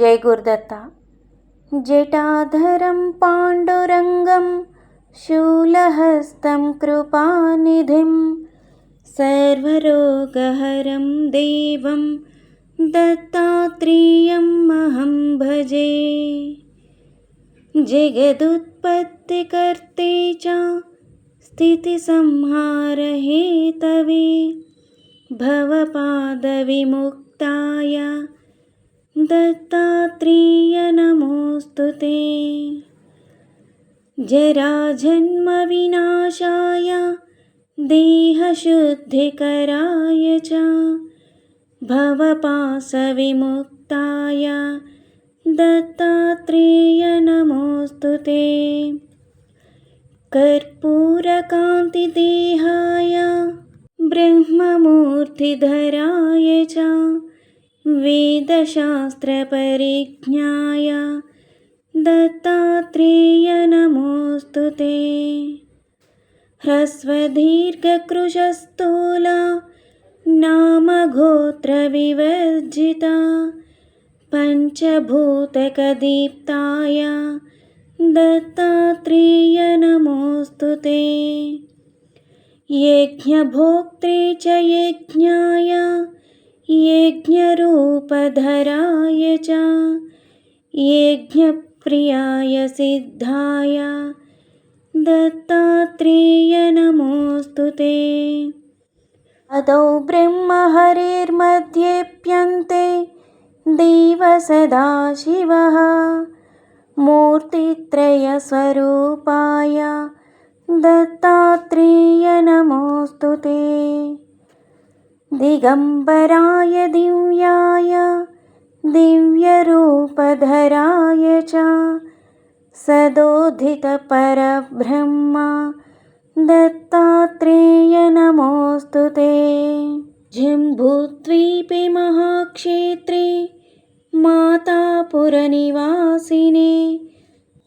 जय गुरुदत्ता। जटाधरं पाण्डुरङ्गं शूलहस्तं कृपानिधिं सर्वरोगहरं देवं दत्तात्रेयमहं भजे। जगदुत्पत्तिकर्ते च स्थितिसंहारहेतवे भवपादविमुक्ताय दत्तात्रेयनमोऽस्तु ते। जराजन्मविनाशाय देहशुद्धिकराय च भवपाशविमुक्ताय दत्तात्रेयनमोऽस्तु ते। कर्पूरकान्तिदेहाय ब्रह्ममूर्तिधराय च वेदशास्त्रपरिज्ञाय दत्तात्रेयनमोऽस्तु ते। ह्रस्वदीर्घकृशस्थूला नामगोत्रविवर्जिता पञ्चभूतकदीप्ताय दत्तात्रेयनमोऽस्तु ते। यज्ञभोक्त्रे च यज्ञाय यज्ञरूपधराय च यज्ञप्रियाय सिद्धाय। दत्तात्रेयनमोऽस्तु ते। अदौ ब्रह्महरेर्मध्येऽप्यन्ते देव सदाशिवः मूर्तित्रयस्वरूपाय दत्तात्रेयनमोऽस्तु दिगम्बराय दिव्याय दिव्यरूपधराय च। सदोदितपरब्रह्म दत्तात्रेयनमोऽस्तु ते। जम्बूद्वीपे महाक्षेत्रे मातापुरनिवासिने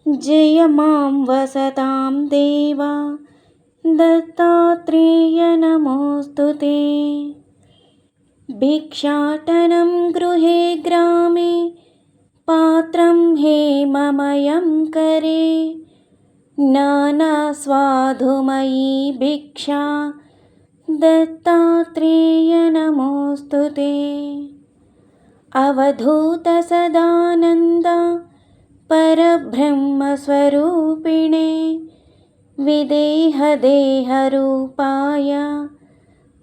जय मां वसतां देवा दत्तात्रेयनमोऽस्तु ते भिक्षाटनं गृहे ग्रामे पात्रं हेममयं करे। नानास्वाधुमयी भिक्षा दत्तात्रेयनमोऽस्तु ते। अवधूतसदानन्द परब्रह्मस्वरूपिणे विदेहदेहरूपाय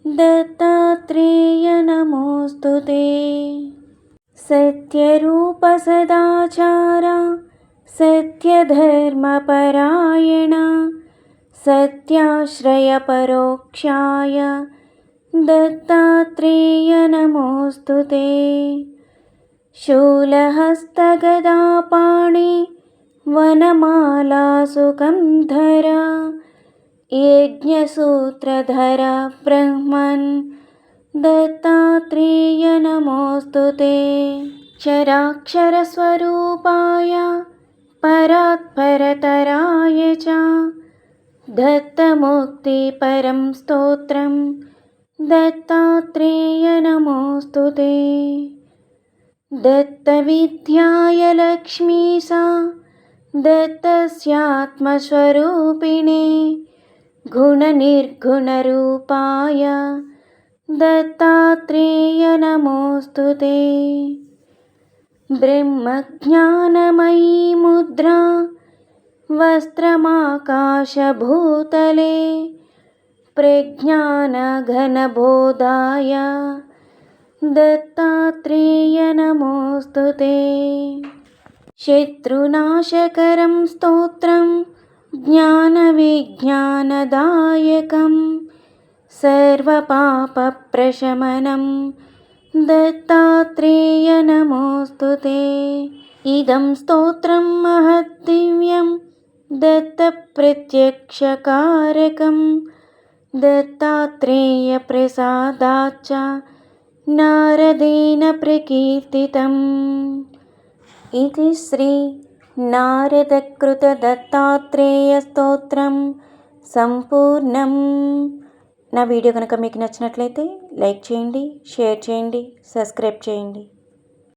दत्तात्रेयनमोऽस्तु ते। सत्यरूपसदाचार सत्यधर्मपरायण सत्याश्रयपरोक्षाय दत्तात्रेयनमोऽस्तु ते। शूलहस्तगदापाणि वनमालासुकन्धर यज्ञसूत्रधर ब्रह्मन् दत्तात्रेयनमोऽस्तु ते। चराक्षरस्वरूपाय परात्परतराय च। दत्तमुक्तिपरं स्तोत्रं दत्तात्रेयनमोऽस्तु ते। दत्तविद्याय लक्ष्मीसा दत्तस्यात्मस्वरूपिणे गुणनिर्गुणरूपाय दत्तात्रेयनमोऽस्तु ते ब्रह्मज्ञानमयी मुद्रा वस्त्रमाकाशभूतले प्रज्ञानघनबोधाय दत्तात्रेयनमोऽस्तु ते शत्रुनाशकरं स्तोत्रं ज्ञानविज्ञानदायकं सर्वपापप्रशमनं दत्तात्रेयनमोऽस्तु ते। इदं स्तोत्रं महद्दिव्यं दत्तप्रत्यक्षकारकं दत्तात्रेयप्रसादाच्च नारदेन प्रकीर्तितम्। इति నారదకృతదత్తాత్రేయస్తోత్రం సంపూర్ణం. నా వీడియో కనుక మీకు నచ్చినట్లయితే లైక్ చేయండి షేర్ చేయండి సబ్స్క్రైబ్ చేయండి.